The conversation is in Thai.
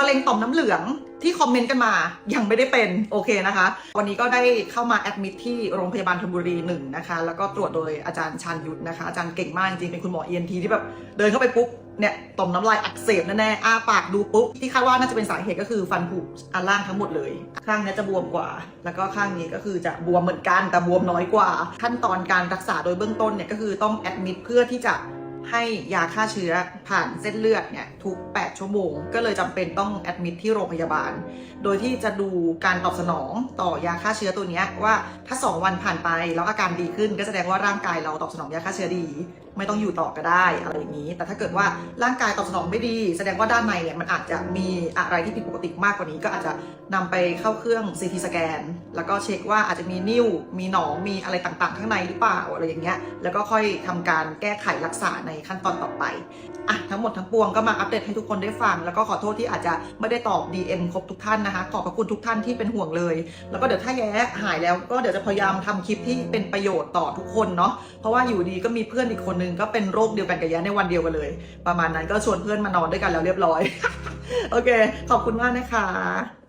มะเร็งต่อมน้ำเหลืองที่คอมเมนต์กันมายังไม่ได้เป็นโอเคนะคะ วันนี้ก็ได้เข้ามาแอดมิทที่โรงพยาบาลธนบุรีหนึ่งนะคะ แล้วก็ตรวจโดยอาจารย์ชันยุทธนะคะ อาจารย์เก่งมากจริงๆ เป็นคุณหมอ ENT ที่แบบเดินเข้าไปปุ๊บเนี่ยต่อมน้ำลายอักเสบแน่ๆอ้าปากดูปุ๊บ ที่คาดว่าน่าจะเป็นสาเหตุก็คือฟันผุอันล่างทั้งหมดเลย ข้างนี้จะบวมกว่า แล้วก็ข้างนี้ก็คือจะบวมเหมือนกันแต่บวมน้อยกว่า ขั้นตอนการรักษาโดยเบื้องต้นเนี่ยก็คือต้องแอดมิดเพื่อที่จะ ให้ยาฆ่าเชื้อผ่านเส้นเลือดเนี่ยทุก 8 ชั่วโมง ก็เลยจำเป็นต้องแอดมิดที่โรงพยาบาล โดยที่จะดูการตอบสนองต่อยาฆ่าเชื้อตัวนี้ว่าถ้า 2 วันผ่านไปแล้วอาการดีขึ้น ก็แสดงว่าร่างกายเราตอบสนองยาฆ่าเชื้อดี ไม่ต้องอยู่ต่อก็ได้อะไรอย่างนี้ แต่ถ้าเกิดว่าร่างกายตอบสนองไม่ดี แสดงว่าด้านในเนี่ยมันอาจจะมีอะไรที่ผิดปกติมากกว่านี้ ก็อาจจะนำไปเข้าเครื่อง CT สแกนแล้วก็เช็คว่าอาจจะมีนิ่วมีหนองมีอะไรต่างๆ ข้างในหรือเปล่าอะไรอย่างเงี้ยแล้วก็ค่อยทำการแก้ไขรักษาในขั้นตอนต่อไปอะทั้งหมดทั้งปวงก็มาอัปเดตให้ทุกคนได้ฟัง แล้วก็ขอโทษที่อาจจะไม่ได้ตอบ DM ครบทุกท่านนะคะ ขอบพระคุณทุกท่านที่เป็นห่วงเลย แล้วก็เดี๋ยวถ้าแย้หายแล้วก็เดี๋ยวจะพยายามทำคลิปที่เป็นประโยชน์ต่อทุกคนเนาะเพราะว่าอยู่ดีก็มีเพื่อนอีกคนนึงก็เป็นโรคเดียวกันกับแย้ในวันเดียวกันเลย ประมาณนั้นก็ชวนเพื่อนมานอนด้วยกันแล้วเรียบร้อย โอเค ขอบคุณมากนะคะ